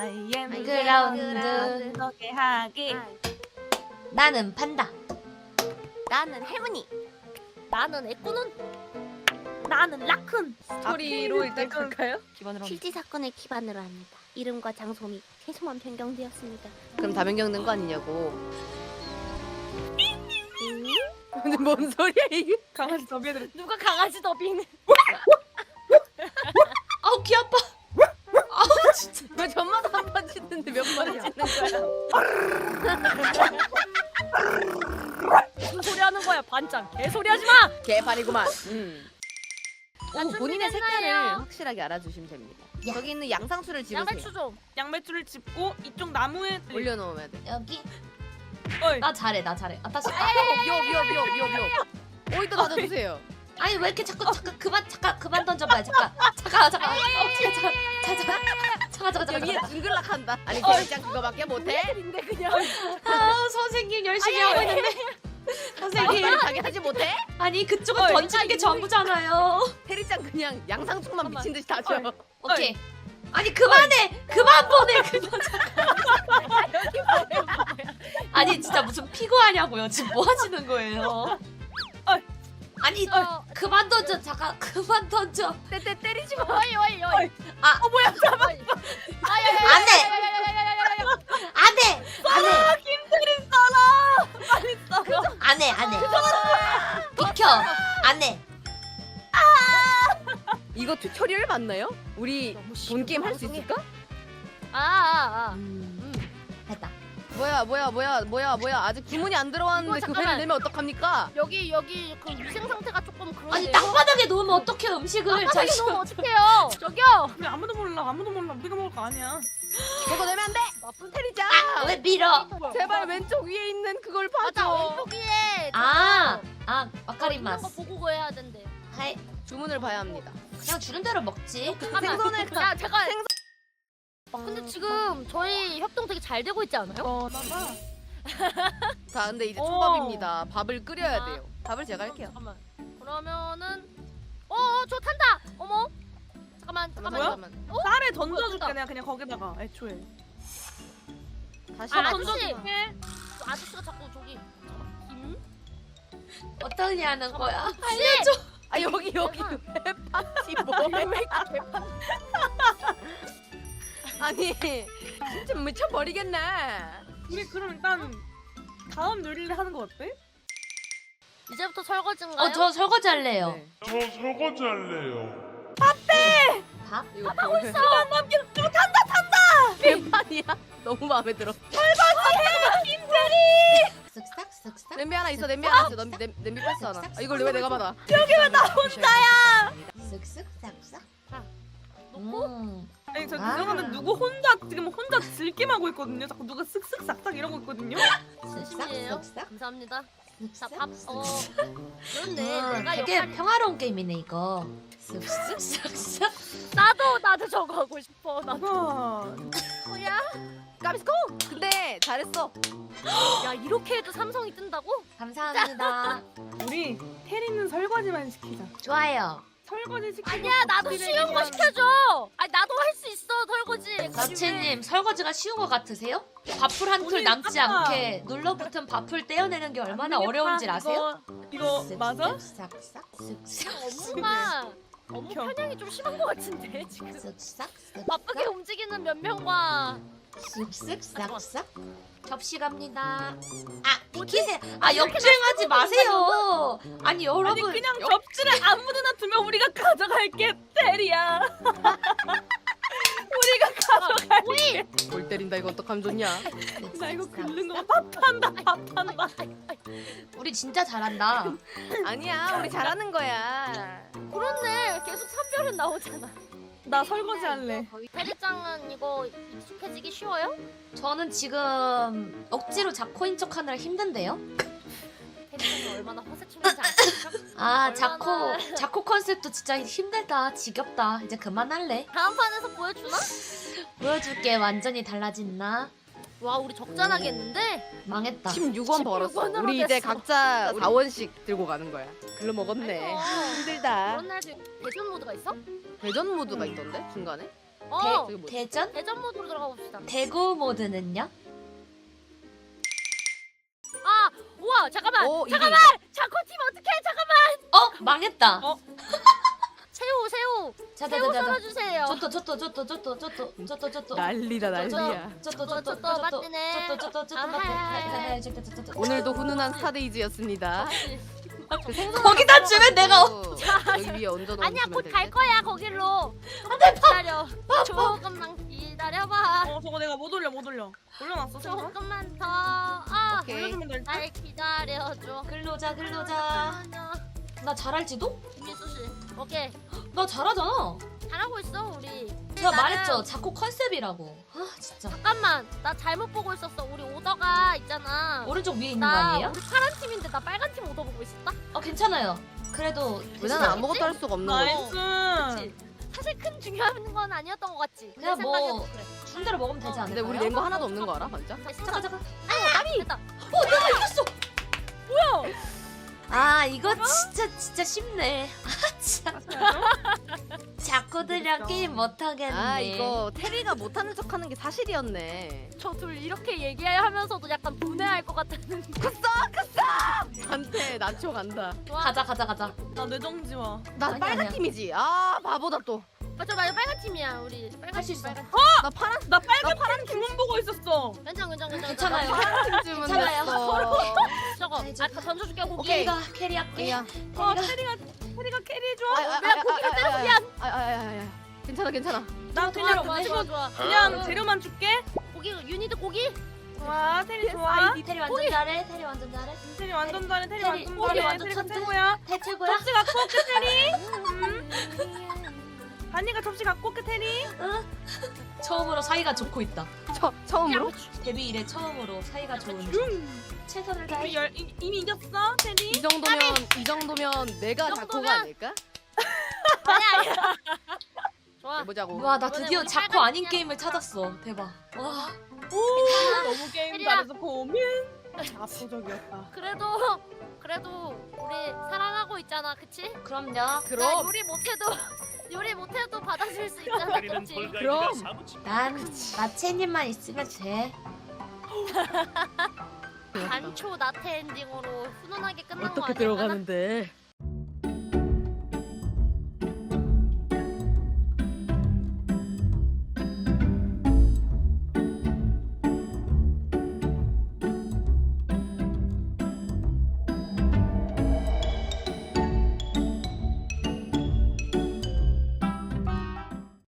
아이엠 그라운드. 너게 하기 나는 판다. 나는 할머니. 나는 에코는 나는 라쿤 스토리로 일단 갈까요? 기반으로 실제 사건을 기반으로 합니다. 이름과 장소 및 최소만 변경되었습니다. 그럼 다 변경된 거 아니냐고. 음? 근데 뭔 소리야 이게? 강아지 더비애들 누가 강아지 더빙? 아우 귀 아파. 왜 전마다 한 번 짖는데 몇 번을 짖는 거야? 무슨 소리 하는 거야 반장? 개소리 하지 마. 개판이구만. 음. 오? 본인의 색깔을 확실하게 알아주시면 됩니다. 야. 저기 있는 양상추를 집으세요. 양배추 좀. 양배추를 짚고 이쪽 나무에 올려놓으면 돼. 여기 어이 나 잘해 나 잘해. 아 다시. 미워 미워 미워 미워 미워. 오이도 닫아주세요. 아니 왜 이렇게 자꾸 잠깐 그만 잠깐 그만 던져봐요 잠깐 잠깐 잠깐 어, 잠깐 잠깐 잠깐 잠깐 여기에 잠깐 징글락한다. 아니 대장 그거밖에 못해? 근데 그냥 아 선생님 열심히 하고 있는데 선생님 자기 자기 하지 못해? 아니 그쪽은 어이. 던지는 게 전부잖아요 테리짱 그냥 양상추만 미친 듯이 다 줘. 오케이 아니 그만해 그만 보내 그만 아니 진짜 무슨 피고하냐고요 지금 뭐 하시는 거예요. 아니 어. 그만 던져 잠깐 그만 던져 때 때 때리지 마. 어이 어이 어이. 아. 어 뭐야 잡아. 안돼 안돼 안돼 김태린 써라 빨리 안해 안해 비켜 안해 이거 튜토리얼 맞나요? 우리 본 게임 할 수. 있을까? 아아 아. 음 뭐야 뭐야 뭐야 뭐야 뭐야 아직 주문이 안 들어왔는데 이거 그 잠깐만. 회를 내면 어떡합니까? 여기 여기 그 위생 상태가 조금 그런데. 아니 땅바닥에 놓으면 어떻게 음식을 땅바닥에 잠시만 놓으면 어떡해요? 저기요. 우리 아무도 몰라 아무도 몰라 우리가 먹을 거 아니야 저거 내면 안 돼. 나쁜 테리짱 왜 밀어 제발 왼쪽 위에 있는 그걸 맞아 봐줘. 왼쪽 위에. 아, 아, 저거 마카린 있는 거 맛. 보고 구해야 된대. 하이, 주문을 봐야 합니다. 그냥 주는 대로 먹지. 잠깐만. 생선을 야 잠깐. 근데 지금 저희 협동 되게 잘 되고 있지 않아요? 어 나봐 자 근데 이제 오. 초밥입니다. 밥을 끓여야 아. 돼요. 밥을 제가 할게요. 잠깐만. 그러면은 어, 저 탄다. 어머. 잠깐만, 잠깐만. 뭐야? 잠깐만. 어? 쌀에 던져줄게 내가 그냥 거기다가 애초에 다시 아, 한번 아저씨. 던져줄게 저 아저씨가 자꾸 저기 잠깐만. 김? 어떻게 하는 거야? 알려줘. 아 여기 여기 잠깐만. 왜 파지 뭐해? 아니 진짜 미쳐버리겠네. 우리 그럼 일단 다음 요리를 하는 거 어때? 이제부터 설거지인가요? 어, 저 설거지 할래요. 네. 저 설거지 할래요. 밥? 이거 하고 있어. 남긴 개판이야. 너무 마음에 들어. 쓱싹, 쓱싹. 냄비 하나 있어. 냄비 하나 있어. 냄비 냄- 냄비 패스 하나. 아, 이걸 왜 내가 받아? 쓱쓱, 싹싹. 놓고 음. 아니 저 아. 죄송한데 누구 혼자 지금 혼자 즐김하고 있거든요 자꾸 누가 쓱쓱 싹싹 이러고 있거든요 무슨이에요? 쓱싹. 감사합니다. 자, 밥. 어. 그렇네. 음, 내가 되게 역할이 평화로운 게임이네, 이거. 쓱쓱, 싹싹. 나도 나도 저거 하고 싶어. 나도. 와 뭐야? 까비스코. 근데 잘했어. 야, 이렇게 해도 삼성이 뜬다고? 감사합니다. 우리 테리는 설거지만 시키자 좋아요. 설거지 시키고 아니야, 나도 쉬운 거 시켜줘. 아니, 나도 할 수 있어, 설거지. 나치님, 설거지가 쉬운 것 같으세요? 밥풀 한풀 오늘 남지 아까- 않게 눌러붙은 밥풀 떼어내는 게 얼마나. 어려운지 이거- 아세요? 이거 맞아? 쓱싹, 쓱싹, 업무가 업무. 편향이 좀 심한 것 같은데 지금 바쁘게 움직이는 몇 명과 쓱쓱, 싹싹. 접시 갑니다. 아, 비키세요. 아, 역주행하지 마세요. 아니, 여러분. 아니 그냥 접시를 아무데나 두면 우리가 가져갈게 테리야 우리가 가져갈게 골 때린다 이거 어떡하면 좋냐? 나 이거 긁는 거밥 탄다 밥 탄다 우리 진짜 잘한다. 아니야 우리 잘하는 거야. 그렇네 계속 산별은 나오잖아 나 설거지 할래 대리장은 이거 익숙해지기 쉬워요? 저는 지금 억지로 자코인 척 하느라 힘든데요? 대리장이 얼마나 허세충인지? 아, 얼마나- 자코, 자코 컨셉도 진짜 힘들다. 지겹다. 이제 그만할래. 다음 판에서 보여주나? 보여줄게. 완전히 달라진 나. 와 우리 적잖하겠는데? 망했다. 16원 16원 벌었어. 으로 우리 이제 됐어. 각자 4원씩 들고 가는 거야. 글로 먹었네. 아이고. 힘들다. 그런 날 대전 모드가 있어? 대전 모드가 있던데 중간에? 어 저기 뭐지? 대전? 대전 모드로 들어가 봅시다. 대구 모드는요? 아 우와 잠깐만 오, 이게- 잠깐만 자코 팀 어떡해 잠깐만 어 망했다. 어? 새우 새우. 썰어주세요. 저또 저또 저또 저또 저또 저또 저또 난리다 난리야. 저또 저또, 저또 맞네. 저또 저또 저또 아, 맞네. 저또 저또 저또. 오늘도 훈훈한 스타데이즈였습니다. 그 생선 거기다 주면 내가 여기 위에 얹어 놓으면 아니야 곧될갈 듯? 거야 거길로. 조금만 기다려. 조금만 기다려봐. 어 저거 내가 못 올려 못 올려. 올려놨어 생각? 조금만 더. 아 오케이. 올려주면 될 듯? 날 기다려줘. 글로자 글로자. 나 잘할지도? 김미수 씨. 오케이. 나 잘하잖아. 잘하고 있어 우리. 제가 나는- 말했죠. 자꾸 컨셉이라고. 아 진짜. 잠깐만 나 잘못 보고 있었어. 우리 오더가 있잖아. 오른쪽 위에 있는 거 나 아니에요? 우리 파란 팀인데 나 빨간 팀 오더 보고 있었다. 어 괜찮아요. 그래도 왜 나는 아무것도 할 수가 없는 거지? 나이스. 사실 큰 중요한 건 아니었던 것 같지. 내 그냥 뭐 생각에도 그래. 순대로 먹으면 되지 어, 않을까요? 근데 우리 낸 거 하나도 없는 거 알아? 자, 잠깐. 잠깐. 아니 됐다. 어 내가 이겼어. 뭐야? 아 이거 진짜 진짜 쉽네. 아 참. 자꾸들이랑 게임 못 하겠네. 아 이거 테리가 못하는 척하는 게 사실이었네. 저 둘 이렇게 얘기하면서도 약간 분해할 것 같다는. 한테 나초 간다. 가자 가자 가자. 나 뇌정지 와. 나 아니야, 빨간 아니야. 팀이지. 아 바보다 또. 맞아 맞아 빨간 팀이야 우리. 빨간 할수 팀, 있어. 빨간 팀. 나 파란 나 빨간 파란 주문 보고 있었어. 괜찮아 괜찮아 괜찮아. 괜찮아요. 파란 팀쯤은 괜찮아요. 저거 아까 던져줄게 고기. 오케이. 캐리가 캐리할게. 야. 어 캐리가 테리가 캐리해줘. 내가 고기를 때려 미안. 아야야야. 괜찮아 괜찮아. 나 좋아, 그냥 좋아, 좋아 좋아. 그냥 재료만 줄게. 고기 유니드 고기. 와 테리 좋아. 테리 완전 잘해. 테리 완전 잘해. 테리 완전 잘해. 테리 테리, 완전 잘해. 완전 테리가 천재. 최고야. 테 최고야. 접시 갖고 올게 테리. 음. 반이가 접시 갖고 올게 테리. 처음으로 사이가 좋고 있다. 처 처음으로? 데뷔 이래 처음으로 사이가 좋은. 슝. 최선을 우리 다해. 열 이- 이미 이겼어. 이 정도면 이 정도면 내가 정도면? 아닐까? 아니야 아니야. 좋아. 해보자고. 와나 이번에 드디어 우리 자코 빨간 아닌. 게임을 찾았어. 대박. 와. 오 너무 게임 테리야. 잘해서 고민. 압도적이었다. 그래도 그래도 우리 사랑하고 있잖아, 그치? 그럼요. 나 그럼 요리 못해도 요리 못해도 받아줄 수 있잖아, 그렇지? 그럼 난 마채님만 있으면 돼. 단초 나태 엔딩으로 훈훈하게 끝난 거 어떻게 아니야? 들어가는데?